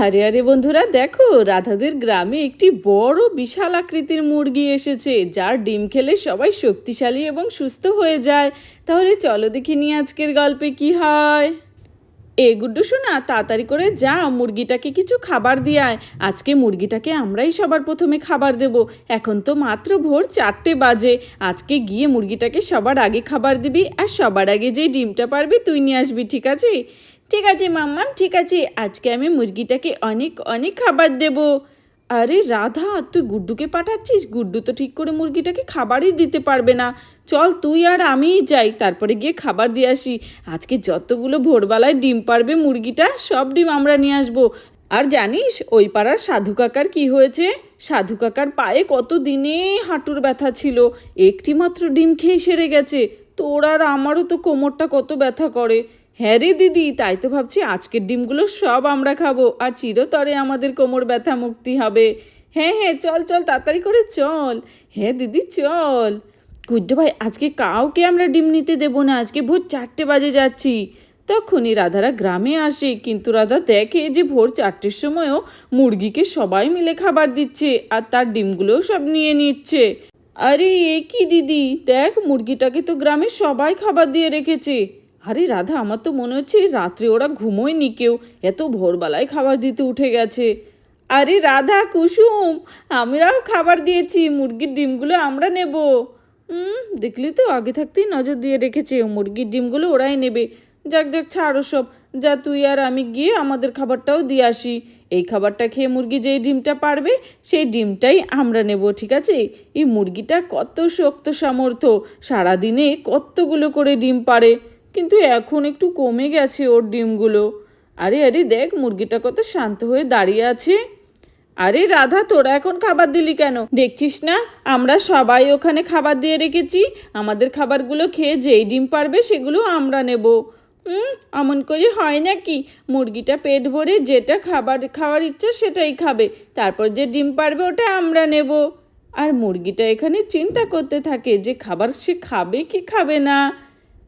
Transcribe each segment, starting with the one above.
আরে আরে বন্ধুরা, দেখো, রাধাদের গ্রামে একটি বড় বিশাল আকৃতির মুরগি এসেছে, যার ডিম খেলে সবাই শক্তিশালী এবং সুস্থ হয়ে যায়। তাহলে চলো দেখি নিয়ে আজকের গল্পে কি হয়। এ গুড্ডু শোনা তাড়াতাড়ি করে যা, মুরগিটাকে কিছু খাবার দিয়ায় আজকে মুরগিটাকে আমরাই সবার প্রথমে খাবার দেব। এখন তো মাত্র ভোর চারটে বাজে। আজকে গিয়ে মুরগিটাকে সবার আগে খাবার দিবি, আর সবার আগে যেই ডিমটা পারবি তুই নিয়ে আসবি, ঠিক আছে? ঠিক আছে মাম্মাম ঠিক আছে। আজকে আমি মুরগিটাকে অনেক অনেক খাবার দেব। আরে রাধা, তুই গুড্ডুকে পাঠাচ্ছিস? গুড্ডু তো ঠিক করে মুরগিটাকে খাবারই দিতে পারবে না। চল, তুই আর আমিই যাই, তারপরে গিয়ে খাবার দিয়ে আসি। আজকে যতগুলো ভোরবেলায় ডিম পারবে মুরগিটা, সব ডিম আমরা নিয়ে আসব। আর জানিস, ওই পাড়ার সাধু কাকার কি হয়েছে? সাধু কাকার পায়ে কত দিনে হাঁটুর ব্যথা ছিল। একটি মাত্র ডিম খেয়ে সেরে গেছে। তোর আর আমারও তো কোমরটা কত ব্যথা করে। হ্যাঁ রে দিদি, তাই তো ভাবছি আজকের ডিমগুলো সব আমরা খাব আর চিরতরে আমাদের কোমর ব্যথা মুক্তি হবে। হ্যাঁ হ্যাঁ চল চল, তাড়াতাড়ি করে চল। হ্যাঁ দিদি, চল। গুড্ডু ভাই, আজকে কাউকে আমরা ডিম নিতে দেবো না, আজকে ভোর চারটে বাজে যাচ্ছি। তখনই রাধারা গ্রামে আসে, কিন্তু রাধা দেখে যে ভোর চারটের সময়ও মুরগিকে সবাই মিলে খাবার দিচ্ছে আর তার ডিমগুলোও সব নিয়ে নিচ্ছে। আরে, এ কি দিদি? দেখ, মুরগিটাকে তো গ্রামে সবাই খাবার দিয়ে রেখেছে। আরে রাধা, আমার তো মনে হচ্ছে রাত্রে ওরা ঘুমোয়নি কেউ। এত ভোরবেলায় খাবার দিতে উঠে গেছে। আরে রাধা, কুসুম, আমরাও খাবার দিয়েছি, মুরগির ডিমগুলো আমরা নেব। হুম দেখলি তো আগে থাকতেই নজর দিয়ে রেখেছে মুরগির ডিমগুলো ওরাই নেবে। যাক যাক, ছাড়ো সব। যা তুই আর আমি গিয়ে আমাদের খাবারটাও দিয়ে আসি। এই খাবারটা খেয়ে মুরগি যেই ডিমটা পারবে, সেই ডিমটাই আমরা নেব, ঠিক আছে? এই মুরগিটা কত শক্ত সামর্থ্য, সারাদিনে কতগুলো করে ডিম পারে কিন্তু এখন একটু কমে গেছে ওর ডিমগুলো। আরে আরে, দেখ, মুরগিটা কত শান্ত হয়ে দাঁড়িয়ে আছে। আরে, রাধা, তোরা এখন খাবার দিলি কেন? দেখছিস না, আমরা সবাই ওখানে খাবার দিয়ে রেখেছি। আমাদের খাবারগুলো খেয়ে যেই ডিম পারবে সেগুলো আমরা নেব। হুম এমন করে হয় নাকি? মুরগিটা পেট ভরে যেটা খাবার খাওয়ার ইচ্ছা সেটাই খাবে। তারপর যে ডিম পারবে ওটা আমরা নেব। আর মুরগিটা এখানে চিন্তা করতে থাকে যে খাবার সে খাবে কি খাবে না।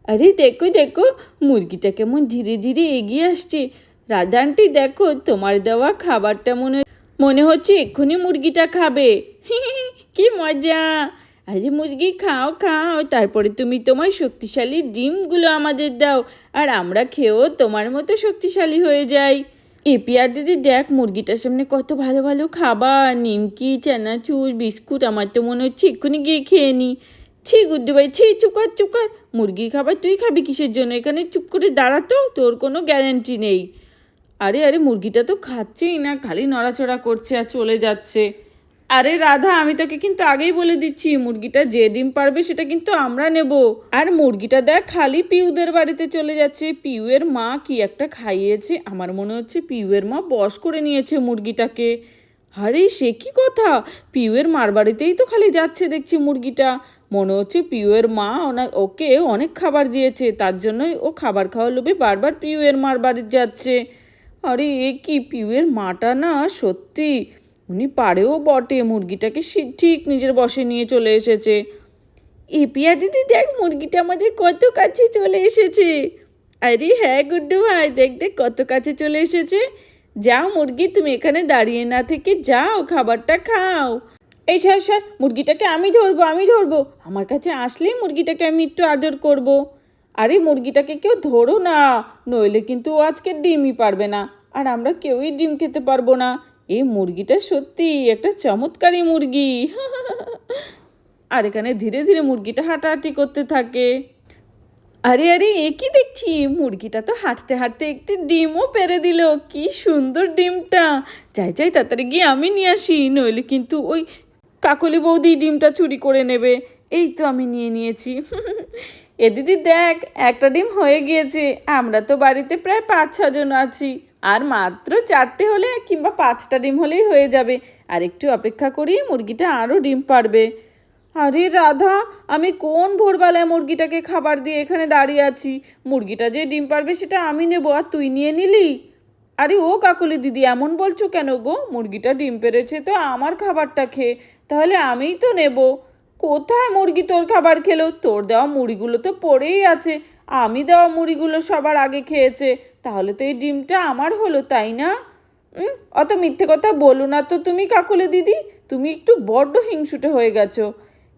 আরে দেখো দেখো, মুরগিটা কেমন ধীরে ধীরে এগিয়ে আসছে। রাধা আন্টি, দেখো, তোমার দেওয়া খাবারটা মনে মনে হচ্ছে এক্ষুনি মুরগিটা খাবে। কি মজা। আরে মুরগি, খাও খাও, তারপরে তুমি তোমার শক্তিশালী ডিমগুলো আমাদের দাও, আর আমরা খেয়েও তোমার মতো শক্তিশালী হয়ে যাই। এপিআর দিদি দেখ, মুরগিটার সামনে কত ভালো ভালো খাবার। নিমকি, চানাচুর, বিস্কুট, আমার তো মনে হচ্ছে এক্ষুনি গিয়ে খেয়ে নি। ছি গুড্ডু ভাই, ছি, চুকার চুকার। মুরগি খাবার তুই খাবি কিসের জন্য? এখানে চুপ করে দাঁড়াতো তোর কোনো গ্যারেন্টি নেই। আরে আরে, মুরগিটা তো খাচ্ছেই না, খালি নড়াচড়া করছে আর চলে যাচ্ছে। আরে, রাধা, আমি তোকে কিন্তু আগেই বলে দিচ্ছি, মুরগিটা যে ডিম পারবে সেটা কিন্তু আমরা নেব। আর মুরগিটা দেখ, খালি পিউদের বাড়িতে চলে যাচ্ছে। পিউয়ের মা কি একটা খাইয়েছে, আমার মনে হচ্ছে পিউয়ের মা বস করে নিয়েছে মুরগিটাকে। আরে, সে কি কথা? পিউয়ের মার বাড়িতেই তো খালি যাচ্ছে দেখছি মুরগিটা। মনে হচ্ছে পিউয়ের মা ওনা ওকে অনেক খাবার দিয়েছে, তার জন্যই ও খাবার খাওয়া লোভে বারবার পিউয়ের মার বাড়ি যাচ্ছে। আরে, এ কি পিউয়ের মাটা না? সত্যি, উনি পারেও বটে, মুরগিটাকে ঠিক নিজের বসে নিয়ে চলে এসেছে। এপিয়া দিদি, দেখ মুরগিটা আমাদের কত কাছে চলে এসেছে। আরে হ্যাঁ গুড্ডু ভাই, দেখ দেখ কত কাছে চলে এসেছে। যাও মুরগি, তুমি এখানে দাঁড়িয়ে না থেকে যাও, খাবারটা খাও। এই স্যার মুরগিটাকে আমি ধরবো আমি ধরবো। আমার কাছে আসলেই মুরগিটাকে আমি একটু আদর করব। আরে, মুরগিটাকে কেউ ধরো না, নইলে কিন্তু ও আজকে ডিমই পারবে না। আর আমরা কেউই ডিম খেতে পারব না। এই মুরগিটা সত্যি একটা চমৎকারী মুরগি। আর এখানে ধীরে ধীরে মুরগিটা হাঁটাহাঁটি করতে থাকে। আরে আরে, এ কি দেখছি? মুরগিটা তো হাঁটতে হাঁটতে একটি ডিমও পেরে দিল। কি সুন্দর ডিমটা। যাই যাই, তাড়াতাড়ি গিয়ে আমি নিয়ে আসি। নইলে কিন্তু ওই কাকলি বৌদি ডিমটা চুরি করে নেবে। এই তো আমি নিয়ে নিয়েছি। এ দিদি দেখ, একটা ডিম হয়ে গিয়েছে। আমরা তো বাড়িতে প্রায় পাঁচ ছজন আছি। আর মাত্র চারটে হলে কিংবা পাঁচটা ডিম হলেই হয়ে যাবে। আর একটু অপেক্ষা করি মুরগিটা আরও ডিম পারবে। আরে রাধা, আমি কোন ভোরবেলায় মুরগিটাকে খাবার দিয়ে এখানে দাঁড়িয়ে আছি? মুরগিটা যে ডিম পারবে সেটা আমি নেব আর তুই নিয়ে নিলি? আরে ও কাকুলি দিদি, এমন বলছো কেন গো? মুরগিটা ডিম পেরেছে তো আমার খাবারটা খেয়ে। তাহলে আমিই তো নেব। কোথায় মুরগি তোর খাবার খেলো? তোর দেওয়া মুড়িগুলো তো পড়েই আছে। আমি দেওয়া মুড়িগুলো সবার আগে খেয়েছে। তাহলে তো এই ডিমটা আমার হলো, তাই না? অত মিথ্যে কথা বলো না তো তুমি কাকুলে দিদি। তুমি একটু বড্ড হিংসুটে হয়ে গেছো।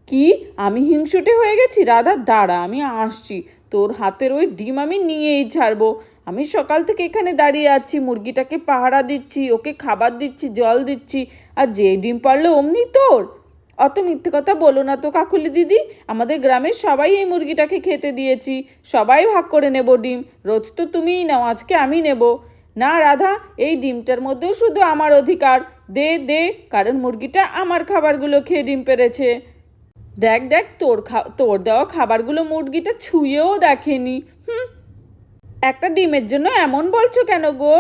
কি? আমি হিংসুটে হয়ে গেছি? রাধা, দাঁড়া, আমি আসছি। তোর হাতের ওই ডিম আমি নিয়েই ছাড়বো। আমি সকাল থেকে এখানে দাঁড়িয়ে আছি, মুরগিটাকে পাহারা দিচ্ছি, ওকে খাবার দিচ্ছি, জল দিচ্ছি, আর যে ডিম পারল অমনি তোর। অত মিথ্যে কথা বলো না তো কাকুলি দিদি, আমাদের গ্রামের সবাই এই মুরগিটাকে খেতে দিয়েছি, সবাই ভাগ করে নেব ডিম, রোজ তো তুমিই নাও, আজকে আমি নেব। না রাধা, এই ডিমটার মধ্যেও শুধু আমার অধিকার, দে দে, কারণ মুরগিটা আমার খাবারগুলো খেয়ে ডিম পেরেছে। দেখ দেখ, তোর খা, তোর দেওয়া খাবারগুলো মুরগিটা ছুঁয়েও দেখেনি। হুম একটা ডিমের জন্য এমন বলছো কেন গো?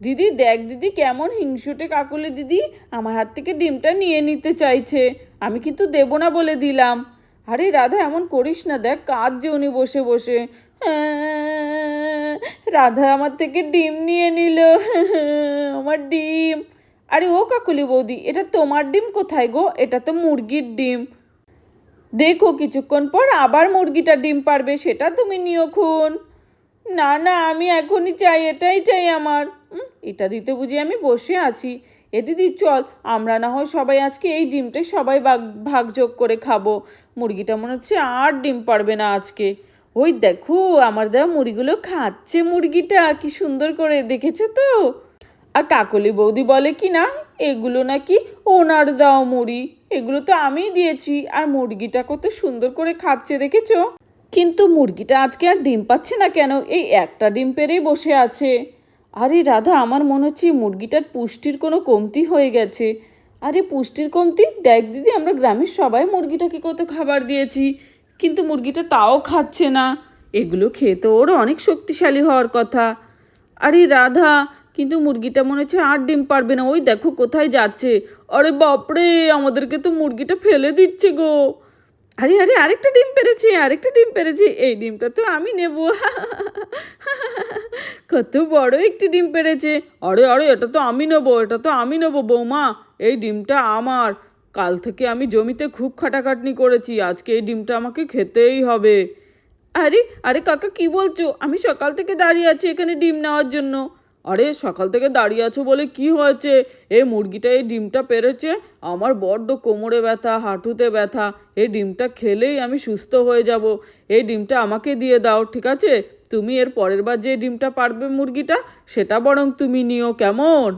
দিদি দেখ দিদি কেমন হিংসুটে কাকুলে দিদি আমার হাত থেকে ডিমটা নিয়ে নিতে চাইছে। আমি কিন্তু দেবো না বলে দিলাম। আরে রাধা এমন করিস না দেখ কাজ যে উনি বসে বসে। হ্যাঁ, রাধা আমার থেকে ডিম নিয়ে নিল। আমার ডিম। আরে ও কাকুলি বৌদি এটা তোমার ডিম কোথায় গো? এটা তো মুরগির ডিম। দেখো কিছুক্ষণ পর আবার মুরগিটা ডিম পারবে সেটা তুমি নিও খুন। না না, আমি এখনই চাই, এটাই চাই আমার। এটা দিতে বুঝি আমি বসে আছি। এ দিদি, চল, আমরা না হয় সবাই আজকে এই ডিমটাই সবাই ভাগ, ভাগযোগ করে খাব। মুরগিটা মনে হচ্ছে আর ডিম পারবে না আজকে। ওই দেখো, আমার দেওয়া মুড়িগুলো খাচ্ছে মুরগিটা, কি সুন্দর করে, দেখেছে তো? আর কাকলি বৌদি বলে কি না, এগুলো নাকি ওনার দেওয়া মুড়ি। এগুলো তো আমিই দিয়েছি, আর মুরগিটা কত সুন্দর করে খাচ্ছে, দেখেছ? কিন্তু মুরগিটা আজকে আর ডিম পাচ্ছে না কেন? এই একটা ডিম পেরেই বসে আছে। আরে রাধা, আমার মনে হচ্ছে মুরগিটার পুষ্টির কোনো কমতি হয়ে গেছে। আরে পুষ্টির কমতি? দেখ দিদি, আমরা গ্রামের সবাই মুরগিটাকে কত খাবার দিয়েছি, কিন্তু মুরগিটা তাও খাচ্ছে না। এগুলো খেয়ে তো ওর অনেক শক্তিশালী হওয়ার কথা। আরে রাধা, কিন্তু মুরগিটা মনে হচ্ছে আর ডিম পারবে না। ওই দেখো কোথায় যাচ্ছে। আরে বাপরে, আমাদেরকে তো মুরগিটা ফেলে দিচ্ছে গো। আরে আরে, আরেকটা ডিম পেরেছি, আরেকটা ডিম পেরেছি। এই ডিমটা তো আমি নেব। কত বড় একটি ডিম পেরেছে। আরে আরে, এটা তো আমি নেব, এটা তো আমি নেব, বৌমা। এই ডিমটা আমার। কাল থেকে আমি জমিতে খুব খাটাখাটনি করেছি, আজকে এই ডিমটা আমাকে খেতেই হবে। আরে আরে, কাকা, কি বলছো? আমি সকাল থেকে দাঁড়িয়ে আছি এখানে ডিম নেওয়ার জন্য। আরে, সকাল থেকে দাঁড়িয়ে আছো বলে কি হয়েছে? এই মুরগিটা এই ডিমটা পেরেছে? আমার বড্ড কোমরে ব্যথা, হাঁটুতে ব্যথা। এই ডিমটা খেলেই আমি সুস্থ হয়ে যাব। এই ডিমটা আমাকে দিয়ে দাও, ঠিক আছে? তুমি এর পরের বার যে ডিমটা পারবে মুরগিটা, সেটা বরং তুমি নিও, কেমন?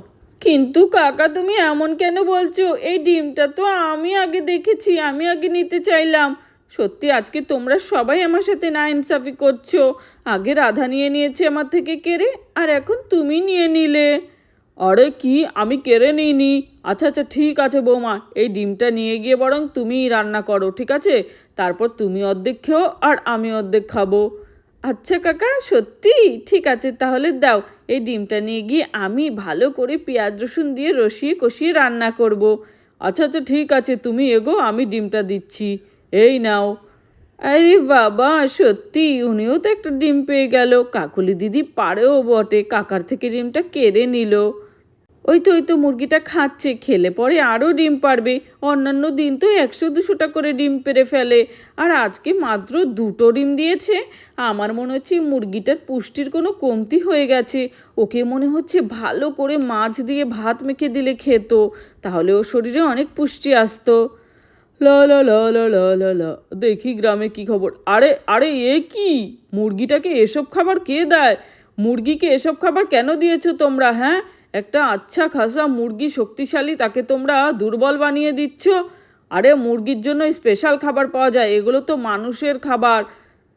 কিন্তু কাকা, তুমি এমন কেন বলছো? এই ডিমটা তো আমি আগে দেখেছি, আমি আগে নিতে চাইলাম। সত্যি, আজকে তোমরা সবাই আমার সাথে না ইনসাফি করছ। আগে রাধা নিয়ে নিয়েছে আমার থেকে কেড়ে, আর এখন তুমি নিয়ে নিলে। আরে কি? আমি কেড়ে নিইনি। আচ্ছা আচ্ছা ঠিক আছে বৌমা, এই ডিমটা নিয়ে গিয়ে বরং তুমিই রান্না করো, ঠিক আছে? তারপর তুমি অর্ধেক খেও আর আমি অর্ধেক খাব। আচ্ছা কাকা, সত্যি? ঠিক আছে, তাহলে দাও, এই ডিমটা নিয়ে গিয়ে আমি ভালো করে পেঁয়াজ রসুন দিয়ে রসিয়ে কষিয়ে রান্না করব। আচ্ছা আচ্ছা ঠিক আছে, তুমি এগো, আমি ডিমটা দিচ্ছি। এই নাও। আরে বাবা, সত্যি, উনিও তো একটা ডিম পেয়ে গেল। কাকুলি দিদি পারেও বটে, কাকার থেকে ডিমটা কেড়ে নিল। ওই তো ওই তো, মুরগিটা খাচ্ছে, খেলে পরে আরও ডিম পারবে। অন্যান্য দিন তো একশো দুশোটা করে ডিম পেরে ফেলে। আর আজকে মাত্র দুটো ডিম দিয়েছে। আমার মনে হচ্ছে মুরগিটার পুষ্টির কোনো কমতি হয়ে গেছে। ওকে মনে হচ্ছে ভালো করে মাছ দিয়ে ভাত মেখে দিলে খেত। তাহলে ওর শরীরে অনেক পুষ্টি আসতো। লা লা লা লা লা লা লা দেখি গ্রামে কি খবর। আরে আরে, এ কি? মুরগিটাকে এসব খাবার কে দেয়? মুরগিকে এসব খাবার কেন দিয়েছ তোমরা হ্যাঁ? একটা আচ্ছা খাসা মুরগি শক্তিশালী, তাকে তোমরা দুর্বল বানিয়ে দিচ্ছ? আরে, মুরগির জন্য স্পেশাল খাবার পাওয়া যায়, এগুলো তো মানুষের খাবার।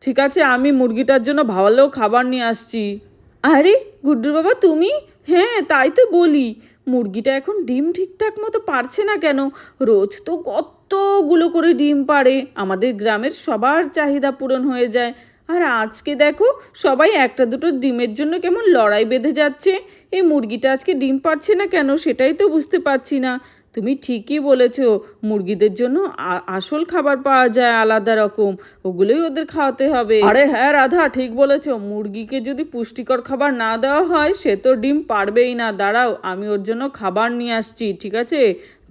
ঠিক আছে, আমি মুরগিটার জন্য ভালো খাবার নিয়ে আসছি। আরে, গুড্ডুর বাবা, তুমি? হ্যাঁ তাই তো বলি। মুরগিটা এখন ডিম ঠিকঠাক মতো পারছে না কেন? রোজ তো কতগুলো করে ডিম পারে আমাদের গ্রামের সবার চাহিদা পূরণ হয়ে যায়। আর আজকে দেখো সবাই একটা দুটো ডিমের জন্য কেমন লড়াই বেঁধে যাচ্ছে। এই মুরগিটা আজকে ডিম পারছে না কেন সেটাই তো বুঝতে পারছি না। তুমি ঠিকই বলেছ মুরগিদের জন্য আসল খাবার পাওয়া যায় আলাদা রকম ওগুলোই ওদের খাওয়াতে হবে। আরে হ্যাঁ রাধা ঠিক বলেছ মুরগিকে যদি পুষ্টিকর খাবার না দেওয়া হয় সে তো ডিম পারবেই না। দাঁড়াও আমি ওর জন্য খাবার নিয়ে আসছি ঠিক আছে?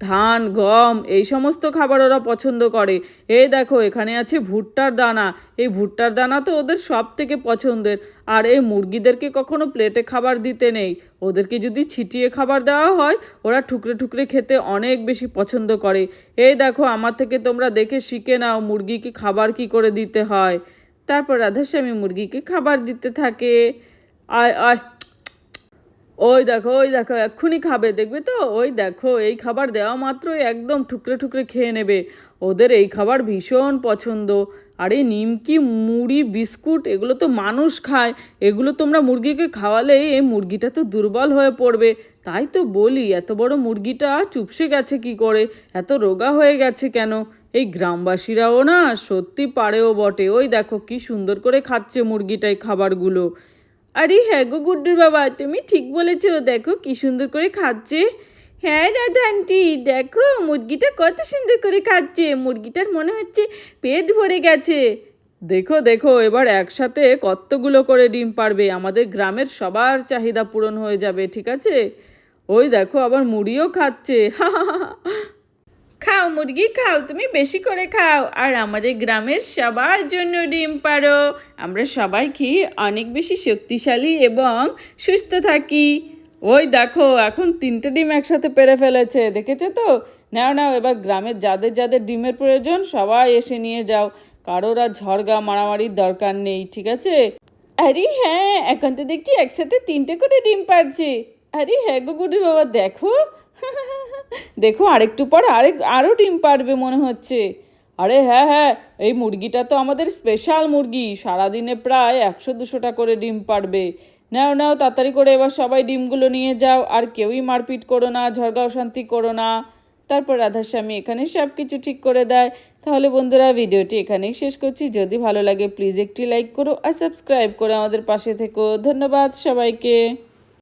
ধান, গম, এই সমস্ত খাবার ওরা পছন্দ করে। এই দেখো, এখানে আছে ভুট্টার দানা। এই ভুট্টার দানা তো ওদের সব থেকে পছন্দের। আর এই মুরগিদেরকে কখনো প্লেটে খাবার দিতে নেই। ওদেরকে যদি ছিটিয়ে খাবার দেওয়া হয়, ওরা ঠুকরে ঠুকরে খেতে অনেক বেশি পছন্দ করে। এই দেখো, আমার থেকে তোমরা দেখে শিখে নাও মুরগিকে খাবার কি করে দিতে হয়। তারপর রাধাস্বামী মুরগিকে খাবার দিতে থাকে। আয় আয় ওই দেখো ওই দেখো, এক্ষুনি খাবে, দেখবে তো? ওই দেখো, এই খাবার দেওয়া মাত্রই একদম ঠুকরে ঠুকরে খেয়ে নেবে। ওদের এই খাবার ভীষণ পছন্দ। আর, নিমকি, মুড়ি, বিস্কুট, এগুলো তো মানুষ খায়। এগুলো তোমরা মুরগিকে খাওয়ালে এই মুরগিটা তো দুর্বল হয়ে পড়বে। তাই তো বলি, এত বড় মুরগিটা চুপসে গেছে কি করে? এত রোগা হয়ে গেছে কেন? এই গ্রামবাসীরাও না সত্যি পারেও বটে। ওই দেখো, কি সুন্দর করে খাচ্ছে মুরগিটাই খাবারগুলো। আরে হ্যাঁ গো গুড্ডুর বাবা, তুমি ঠিক বলেছ। দেখো কি সুন্দর করে খাচ্ছে। হ্যাঁ দাদা আন্টি, দেখো মুরগিটা কত সুন্দর করে খাচ্ছে। মুরগিটার মনে হচ্ছে পেট ভরে গেছে। দেখো দেখো, এবার একসাথে কতগুলো করে ডিম পারবে। আমাদের গ্রামের সবার চাহিদা পূরণ হয়ে যাবে, ঠিক আছে? ওই দেখো, আবার মুড়িও খাচ্ছে। খাও, মুরগি খাও, তুমি বেশি করে খাও। আর আমাদের গ্রামের সবার জন্য ডিম পারো। আমরা সবাই কি অনেক বেশি শক্তিশালী এবং সুস্থ থাকি। ওই দেখো, এখন তিনটে ডিম একসাথে পেরে ফেলেছে, দেখেছ তো? নাও নাও, এবার গ্রামের যাদের যাদের ডিমের প্রয়োজন, সবাই এসে নিয়ে যাও। কারোর আর ঝড়গা মারামারির দরকার নেই, ঠিক আছে? আরে হ্যাঁ এখন তো দেখছি একসাথে তিনটে করে ডিম পাচ্ছে আরে হ্যাঁ গো গুডি বাবা, দেখো। দেখো, আরেকটু পর আরেক আরও ডিম পারবে মনে হচ্ছে। আরে হ্যাঁ হ্যাঁ এই মুরগিটা তো আমাদের স্পেশাল মুরগি। সারাদিনে প্রায় একশো দুশোটা করে ডিম পারবে। নাও নাও, তাড়াতাড়ি করে এবার সবাই ডিমগুলো নিয়ে যাও। আর কেউই মারপিট করো না ঝড়গা অশান্তি করো না। তারপর রাধাস্বামী এখানে সব কিছু ঠিক করে দেয়। তাহলে বন্ধুরা, ভিডিওটি এখানেই শেষ করছি। যদি ভালো লাগে প্লিজ একটি লাইক করো আর সাবস্ক্রাইব করে আমাদের পাশে থেকো। ধন্যবাদ সবাইকে।